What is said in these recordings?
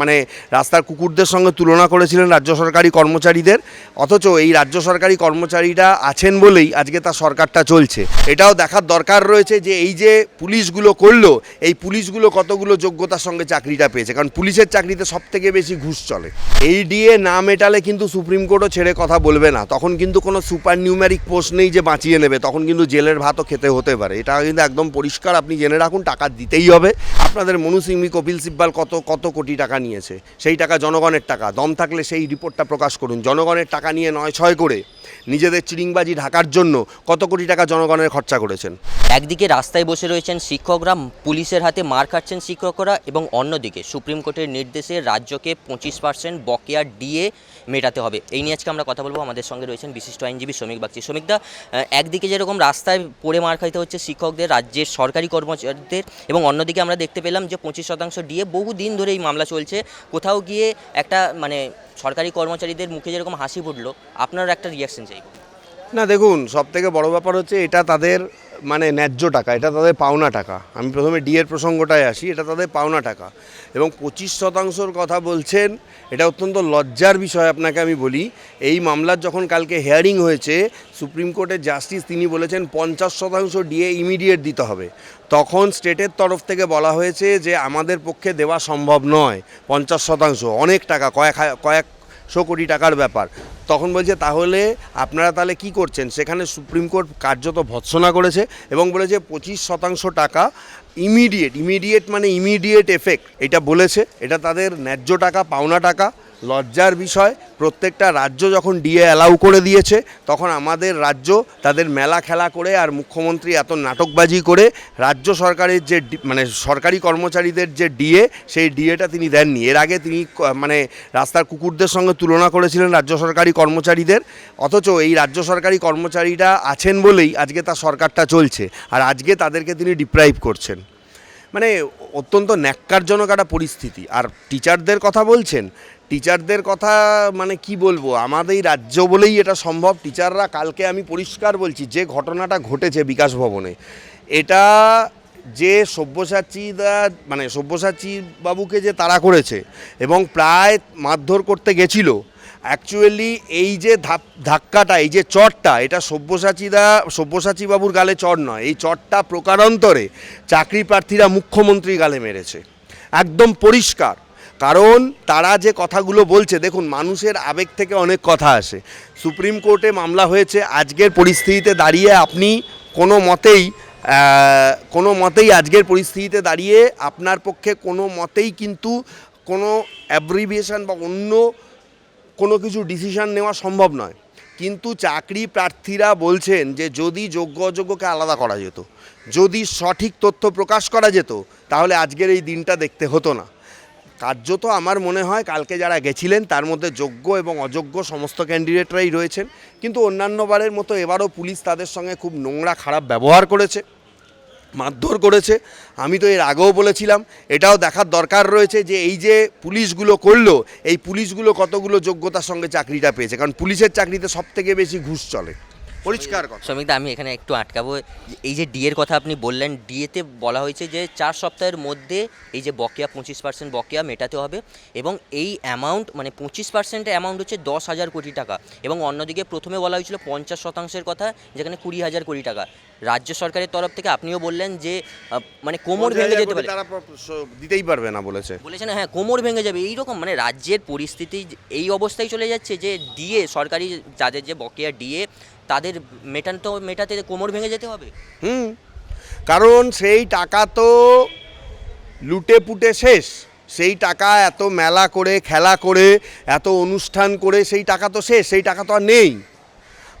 মানে রাস্তার কুকুরদের সঙ্গে তুলনা করেছিলেন রাজ্য সরকারি কর্মচারীদের, অথচ এই রাজ্য সরকারি কর্মচারীরা আছেন বলেই আজকে তার সরকারটা চলছে। এটাও দেখার দরকার রয়েছে যে এই যে পুলিশগুলো করল, এই পুলিশগুলো কতগুলো যোগ্যতার সঙ্গে চাকরিটা পেয়েছে, কারণ পুলিশের চাকরিতে সব থেকে বেশি ঘুষ চলে। এই ডিএ না মেটালে কিন্তু সুপ্রিম কোর্টও ছেড়ে কথা বলবে না। তখন কিন্তু কোনো সুপার নিউমেরিক পোস্ট নেই যে বাঁচিয়ে নেবে, তখন কিন্তু জেলের ভাতও খেতে হতে পারে। এটা কিন্তু একদম পরিষ্কার, আপনি জেনে রাখুন, টাকা দিতেই হবে। আপনাদের মনু কপিল সিব্বাল কত কত কোটি টাকা নিয়েছে, সেই টাকা জনগণের টাকা। দম থাকলে সেই রিপোর্টটা প্রকাশ করুন। জনগণের টাকা নিয়ে নয় ছয় করে নিজেদের চিরিংবাজি ঢাকার জন্য কত কোটি টাকা জনগণের খরচা করেছেন? একদিকে রাস্তায় বসে রয়েছেন শিক্ষকরা, পুলিশের হাতে মার খাচ্ছেন শিক্ষকরা এবং অন্যদিকে সুপ্রিম কোর্টের নির্দেশে রাজ্যকে পঁচিশ পার্সেন্ট বকেয়া ডিএ মেটাতে হবে। এই নিয়ে আজকে আমরা কথা বলব। আমাদের সঙ্গে রয়েছেন বিশিষ্ট আইনজীবী শ্রমিক বাগচি। শ্রমিকদা একদিকে যেরকম রাস্তায় পড়ে মার খাইতে হচ্ছে শিক্ষকদের, রাজ্যের সরকারি কর্মচারীদের এবং অন্যদিকে আমরা দেখতে পেলাম যে পঁচিশ শতাংশ ডিএ বহু দিন ধরে এই মামলা চলছে, কোথাও গিয়ে একটা মানে সরকারি কর্মচারীদের মুখে যেরকম হাসি ফুটলো, আপনার একটা রিয়াকশন চাইব না, দেখুন সব থেকে বড় ব্যাপার হচ্ছে এটা তাদের মানে ন্যায্য টাকা, এটা তাদের পাওনা টাকা। আমি প্রথমে ডিএর প্রসঙ্গটায় আসি, এটা তাদের পাওনা টাকা। এবং পঁচিশ শতাংশর কথা বলছেন, এটা অত্যন্ত লজ্জার বিষয় আপনাকে আমি বলি, এই মামলার যখন কালকে হেয়ারিং হয়েছে, সুপ্রিম কোর্টের জাস্টিস তিনি বলেছেন পঞ্চাশ শতাংশ ডিএ ইমিডিয়েট দিতে হবে। তখন স্টেটের তরফ থেকে বলা হয়েছে যে আমাদের পক্ষে দেওয়া সম্ভব নয়, পঞ্চাশ শতাংশ, অনেক টাকা, কয়েক কয়েক শো কোটি টাকার ব্যাপার। তখন বলছে, তাহলে আপনারা তাহলে কি করছেন? সেখানে সুপ্রিম কোর্ট কার্যত ভৎসনা করেছে এবং বলেছে, পঁচিশ শতাংশ টাকা ইমিডিয়েট ইমিডিয়েট মানে ইমিডিয়েট এফেক্ট এটা বলেছে। এটা তাদের ন্যায্য টাকা, পাওনা টাকা। লজ্জার বিষয়, প্রত্যেকটা রাজ্য যখন ডিএ অ্যালাউ করে দিয়েছে, তখন আমাদের রাজ্য তাদের মেলা খেলা করে আর মুখ্যমন্ত্রী এত নাটকবাজি করে, রাজ্য সরকারের যে মানে সরকারি কর্মচারীদের যে ডিএ সেই ডিএটা তিনি দেননি। এর আগে তিনি মানে রাস্তার কুকুরদের সঙ্গে তুলনা করেছিলেন রাজ্য সরকারি কর্মচারীদের, অথচ এই রাজ্য সরকারি কর্মচারীরা আছেন বলেই আজকে তার সরকারটা চলছে। আর আজকে তাদেরকে তিনি ডিপ্রাইভ করছেন। মানে অত্যন্ত ন্যাক্কারজনক একটা পরিস্থিতি। আর টিচারদের কথা বলছেন টিচারদের কথা মানে কি বলব? আমাদের এই রাজ্য বলেই এটা সম্ভব। টিচাররা কালকে আমি পরিষ্কার বলছি, যে ঘটনাটা ঘটেছে বিকাশ ভবনে, এটা যে সব্যসাচীদা মানে সব্যসাচী বাবুকে যে তাড়া করেছে এবং প্রায় মারধর করতে গেছিল অ্যাকচুয়ালি এই যে ধাক্কাটা, এই যে চটটা এটা সব্যসাচীদা সব্যসাচী বাবুর গালে চট নয়, এই চটটা প্রকারান্তরে চাকরি প্রার্থীরা মুখ্যমন্ত্রী গালে মেরেছে। একদম পরিষ্কার। কারণ তারা যে কথাগুলো বলছে, দেখুন, মানুষের আবেগ থেকে অনেক কথা আসে। সুপ্রিম কোর্টে মামলা হয়েছে, আজকের পরিস্থিতিতে দাঁড়িয়ে আপনি কোনো মতেই কোনো মতেই আজকের পরিস্থিতিতে দাঁড়িয়ে আপনার পক্ষে কোনো মতেই কিন্তু কোনো অ্যাব্রিভিয়েশন বা অন্য কোনো কিছু ডিসিশন নেওয়া সম্ভব নয়। কিন্তু চাকরি প্রার্থীরা বলছেন যে, যদি যোগ্য অযোগ্যকে আলাদা করা যেত, যদি সঠিক তথ্য প্রকাশ করা যেত, তাহলে আজকের এই দিনটা দেখতে হতো না। কার্যত আমার মনে হয় কালকে যারা গেছিলেন, তার মধ্যে যোগ্য এবং অযোগ্য সমস্ত ক্যান্ডিডেটরাই রয়েছেন। কিন্তু অন্যান্য বারের মতো এবারও পুলিশ তাদের সঙ্গে খুব নোংরা, খারাপ ব্যবহার করেছে, মারধর করেছে। আমি তো এর আগেও বলেছিলাম, এটাও দেখার দরকার রয়েছে যে এই যে পুলিশগুলো করল, এই পুলিশগুলো কতগুলো যোগ্যতার সঙ্গে চাকরিটা পেয়েছে। কারণ পুলিশের চাকরিতে সব থেকে বেশি ঘুষ চলে। পরিষ্কার কথা। শ্রমিকদা আমি এখানে একটু আটকাবো। এই যে ডিএর কথা আপনি বললেন ডিএতে বলা হয়েছে যে চার সপ্তাহের মধ্যে এই যে বকেয়া পঁচিশ পার্সেন্ট বকেয়া মেটাতে হবে এবং এই অ্যামাউন্ট মানে পঁচিশ পার্সেন্ট অ্যামাউন্ট হচ্ছে দশ হাজার কোটি টাকা এবং অন্যদিকে প্রথমে বলা হয়েছিল পঞ্চাশ শতাংশের কথা যেখানে কুড়ি হাজার কোটি টাকা। রাজ্য সরকারের তরফ থেকে আপনিও বললেন যে মানে কোমর ভেঙে যেতে পারে তারা দিতেই পারবে না বলেছে। বলেছেন হ্যাঁ কোমর ভেঙে যাবে। এইরকম মানে রাজ্যের পরিস্থিতি এই অবস্থায় চলে যাচ্ছে যে ডিএ সরকারি যাদের যে বকেয়া ডিএ তাদের মেটানো মেটাতে কোমর ভেঙে যেতে হবে। হুম। কারণ সেই টাকা তো লুটে পুটে শেষ। সেই টাকা এত মেলা করে, খেলা করে, এত অনুষ্ঠান করে, সেই টাকা তো শেষ, সেই টাকা তো আর নেই।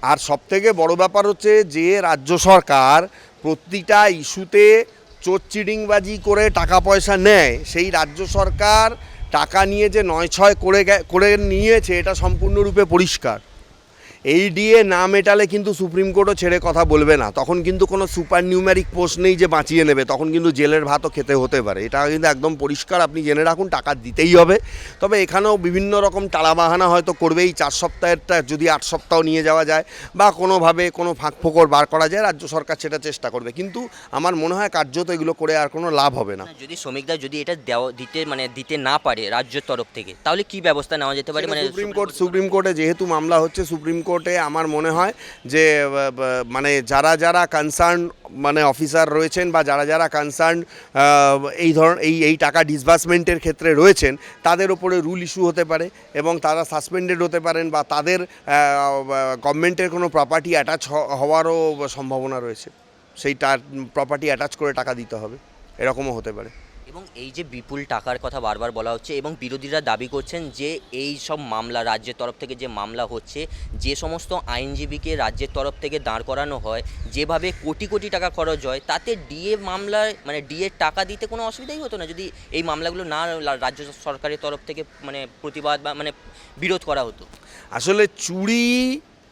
আর সবথেকে বড় ব্যাপার হচ্ছে যে রাজ্য সরকার প্রতিটা ইস্যুতে চোর চিডিংবাজি করে টাকা পয়সা নেয়। সেই রাজ্য সরকার টাকা নিয়ে যে নয় ছয় করে করে নিয়েছে, এটা সম্পূর্ণরূপে পরিষ্কার। এই ডিএ না মেটালে কিন্তু সুপ্রিম কোর্টও ছেড়ে কথা বলবে না। তখন কিন্তু কোনো সুপার নিউম্যারিক পোস্ট নেই যে বাঁচিয়ে নেবে। তখন কিন্তু জেলের ভাতও খেতে হতে পারে। এটা কিন্তু একদম পরিষ্কার আপনি জেনে রাখুন টাকা দিতেই হবে। তবে এখানেও বিভিন্ন রকম টালাবাহানা হয়তো করবেই। চার সপ্তাহেরটা যদি আট সপ্তাহ নিয়ে যাওয়া যায় বা কোনোভাবে কোনো ফাঁক ফোকর বার করা যায় রাজ্য সরকার সেটা চেষ্টা করবে। কিন্তু আমার মনে হয় কার্যত এগুলো করে আর কোনো লাভ হবে না। যদি শ্রমিকরা যদি এটা দেওয়া দিতে মানে দিতে না পারে রাজ্যের তরফ থেকে তাহলে কি ব্যবস্থা নেওয়া যেতে পারে? মানে সুপ্রিম কোর্ট সুপ্রিম কোর্টে যেহেতু মামলা হচ্ছে সুপ্রিম কোর্টে আমার মনে হয় যে মানে যারা যারা কনসার্ন মানে অফিসার রয়েছেন বা যারা যারা কনসার্ন এই ধরন এই এই টাকা ডিসবার্সমেন্টের ক্ষেত্রে রয়েছেন, তাদের ওপরে রুল ইস্যু হতে পারে এবং তারা সাসপেন্ডেড হতে পারেন বা তাদের গভর্নমেন্টের কোনো প্রপার্টি অ্যাটাচ হওয়ারও সম্ভাবনা রয়েছে। সেই প্রপার্টি অ্যাটাচ করে টাকা দিতে হবে। এরকমও হতে পারে। এবং এই যে বিপুল টাকার কথা বারবার বলা হচ্ছে এবং বিরোধীরা দাবি করছেন যে এই সব মামলা রাজ্যের তরফ থেকে যে মামলা হচ্ছে, যে সমস্ত আইনজীবীকে রাজ্যের তরফ থেকে দাঁড় করানো হয়, যেভাবে কোটি কোটি টাকা খরচ হয়, তাতে ডিএ মামলায় মানে ডিএ টাকা দিতে কোনো অসুবিধাই হতো না যদি এই মামলাগুলো না রাজ্য সরকারের তরফ থেকে মানে প্রতিবাদ বা মানে বিরোধ করা হতো। আসলে চুরি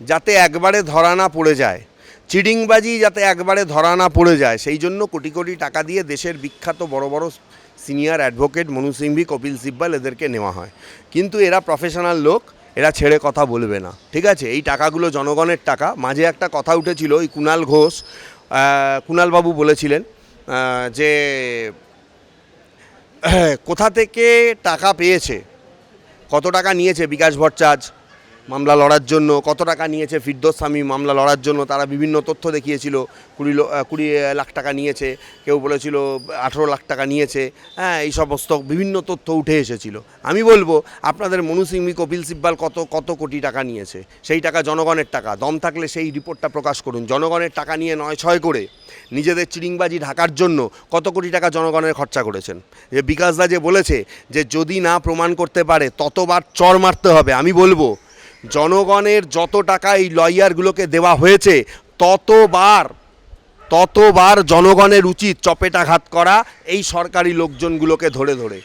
যাতে একবারে ধরা না পড়ে যায় চিডিংবাজি যাতে একবারে ধরা না পড়ে যায়, সেই জন্য কোটি কোটি টাকা দিয়ে দেশের বিখ্যাত বড় বড় সিনিয়র অ্যাডভোকেট মনু সিংভি, কপিল সিব্বাল এদেরকে নেওয়া হয়। কিন্তু এরা প্রফেশনাল লোক, এরা ছেড়ে কথা বলবে না। ঠিক আছে? এই টাকাগুলো জনগণের টাকা। মাঝে একটা কথা উঠেছিল, ওই কুণাল ঘোষ কুণালবাবু বলেছিলেন যে, কোথা থেকে টাকা পেয়েছে, কত টাকা নিয়েছে বিকাশ ভট্টাচার্য মামলা লড়ার জন্য, কত টাকা নিয়েছে ফিরদোস স্বামী মামলা লড়ার জন্য, তারা বিভিন্ন তথ্য দেখিয়েছিল, কুড়ি কুড়ি লাখ টাকা নিয়েছে, কেউ বলেছিল আঠেরো লাখ টাকা নিয়েছে হ্যাঁ এই সমস্ত বিভিন্ন তথ্য উঠে এসেছিল। আমি বলব, আপনাদের মনু সিংভি, কপিল সিব্বাল কত কত কোটি টাকা নিয়েছে? সেই টাকা জনগণের টাকা, দম থাকলে সেই রিপোর্টটা প্রকাশ করুন। জনগণের টাকা নিয়ে নয় ছয় করে নিজেদের চিরিংবাজি ঢাকার জন্য কত কোটি টাকা জনগণের খরচা করেছেন? যে বিকাশদা যে বলেছে যে যদি না প্রমাণ করতে পারে, ততবার চর মারতে হবে, আমি বলব জনগণের যত টাকা এই লয়ারগুলোকে দেওয়া হয়েছে, ততবার ততবার জনগণের উচিত চপেটাঘাত করা এই সরকারি লোকজনগুলোকে ধরে ধরে।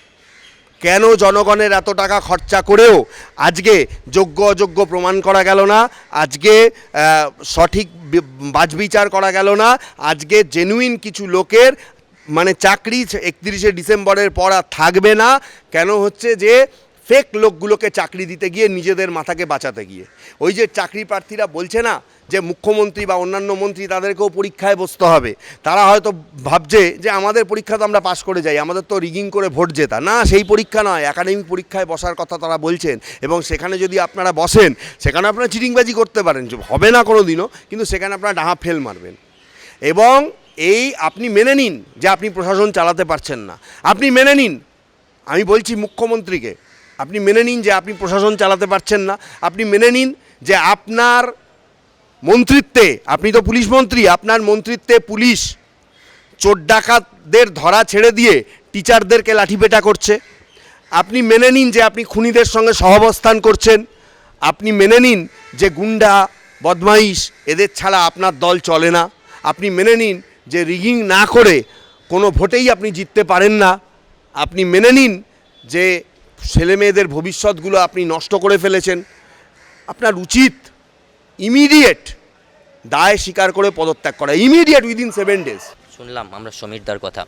কেন জনগণের এত টাকা খরচা করেও আজকে যোগ্য অযোগ্য প্রমাণ করা গেল না, আজকে সঠিক বাজবিচার করা গেল না, আজকে জেনুইন কিছু লোকের মানে চাকরি একত্রিশে ডিসেম্বরের পর আর থাকবে না। কেন হচ্ছে যে ফেক লোকগুলোকে চাকরি দিতে গিয়ে নিজেদের মাথাকে বাঁচাতে গিয়ে। ওই যে চাকরি প্রার্থীরা বলছে না যে মুখ্যমন্ত্রী বা অন্যান্য মন্ত্রী তাদেরকেও পরীক্ষায় বসতে হবে। তারা হয়তো ভাবছে যে আমাদের পরীক্ষা তো আমরা পাশ করে যাই, আমাদের তো রিগিং করে ভোট জেতা। না, সেই পরীক্ষা নয়, একাডেমিক পরীক্ষায় বসার কথা তারা বলছেন এবং সেখানে যদি আপনারা বসেন, সেখানে আপনারা চিটিংবাজি করতে পারেন হবে না কোনো দিনও কিন্তু সেখানে আপনারা ডাহা ফেল মারবেন। এবং এই আপনি মেনে নিন যে আপনি প্রশাসন চালাতে পারছেন না। আপনি মেনে নিন। আমি বলছি মুখ্যমন্ত্রীকে আপনি মেনে নিন যে আপনি প্রশাসন চালাতে পারছেন না। আপনি মেনে নিন যে আপনার মন্ত্রিত্বে, আপনি তো পুলিশ মন্ত্রী, আপনার মন্ত্রিত্বে পুলিশ চোর ডাকাতদের ধরা ছেড়ে দিয়ে টিচারদেরকে লাঠিপেটা করছে। আপনি মেনে নিন যে আপনি খুনিদের সঙ্গে সহাবস্থান করছেন। আপনি মেনে নিন যে গুন্ডা, বদমাইশ, এদের ছাড়া আপনার দল চলে না। আপনি মেনে নিন যে রিগিং না করে কোনো ভোটেই আপনি জিততে পারেন না। আপনি মেনে নিন যে ছেলেমেয়েদের ভবিষ্যৎগুলো আপনি নষ্ট করে ফেলেছেন। আপনার উচিত ইমিডিয়েট দায় স্বীকার করে পদত্যাগ করা ইমিডিয়েট উইদিন সেভেন ডেজ শুনলাম আমরা সমীরদার কথা।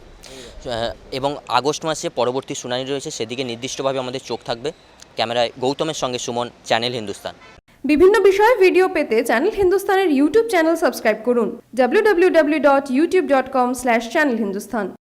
এবং আগস্ট মাসে পরবর্তী শুনানি রয়েছে সেদিকে নির্দিষ্টভাবে আমাদের চোখ থাকবে। ক্যামেরায় গৌতমের সঙ্গে সুমন চ্যানেল হিন্দুস্তান। বিভিন্ন বিষয়ে ভিডিও পেতে চ্যানেল হিন্দুস্তানের ইউটিউব চ্যানেল সাবস্ক্রাইব করুন www.youtube.com/channelhindustan